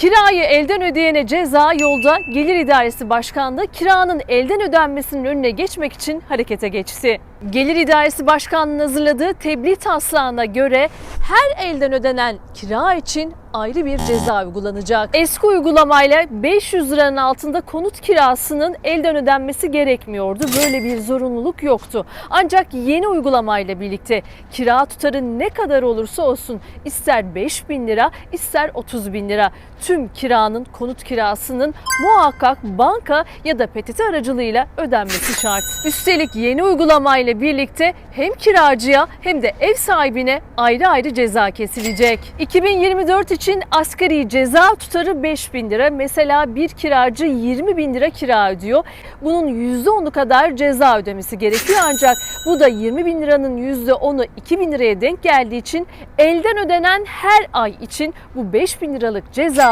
Kirayı elden ödeyene ceza yolda Gelir İdaresi Başkanlığı kiranın elden ödenmesinin önüne geçmek için harekete geçti. Gelir İdaresi Başkanlığı'nın hazırladığı tebliğ taslağına göre her elden ödenen kira için ayrı bir ceza uygulanacak. Eski uygulamayla 500 liranın altında konut kirasının elden ödenmesi gerekmiyordu. Böyle bir zorunluluk yoktu. Ancak yeni uygulamayla birlikte kira tutarı ne kadar olursa olsun ister 5 bin lira ister 30 bin lira tüm kiranın konut kirasının muhakkak banka ya da PTT aracılığıyla ödenmesi şart. Üstelik yeni uygulamayla birlikte hem kiracıya hem de ev sahibine ayrı ayrı ceza kesilecek. 2024 için asgari ceza tutarı 5 bin lira. Mesela bir kiracı 20 bin lira kira ödüyor. Bunun %10'u kadar ceza ödemesi gerekiyor ancak bu da 20 bin liranın %10'u 2 bin liraya denk geldiği için elden ödenen her ay için bu 5 bin liralık cezayı